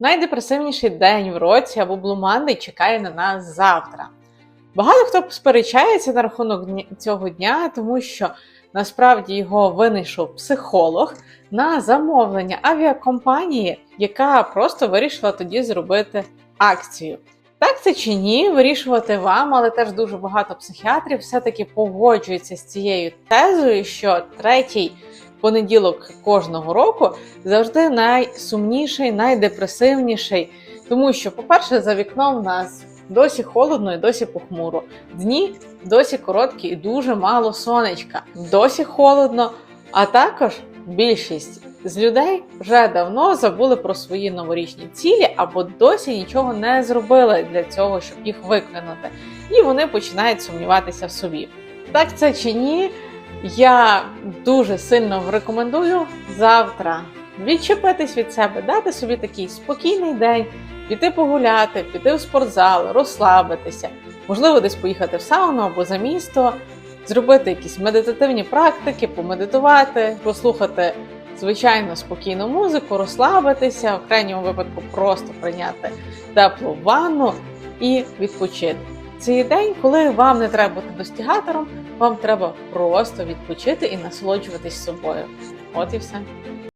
Найдепресивніший день в році або Monday чекає на нас завтра. Багато хто сперечається на рахунок цього дня, тому що насправді його винайшов психолог на замовлення авіакомпанії, яка просто вирішила тоді зробити акцію. Так це чи ні, вирішувати вам, але теж дуже багато психіатрів все-таки погоджуються з цією тезою, що третій понеділок кожного року завжди найсумніший, найдепресивніший. Тому що, по-перше, за вікном в нас досі холодно і досі похмуро. Дні досі короткі і дуже мало сонечка, досі холодно. А також більшість з людей вже давно забули про свої новорічні цілі або досі нічого не зробили для цього, щоб їх виконати. І вони починають сумніватися в собі. Так це чи ні? Я дуже сильно рекомендую завтра відчепитись від себе, дати собі такий спокійний день, піти погуляти, піти в спортзал, розслабитися, можливо, десь поїхати в сауну або за місто, зробити якісь медитативні практики, помедитувати, послухати звичайно спокійну музику, розслабитися, в крайньому випадку просто прийняти теплу ванну і відпочити. Це є день, коли вам не треба бути достігатором, вам треба просто відпочити і насолоджуватись собою. От і все.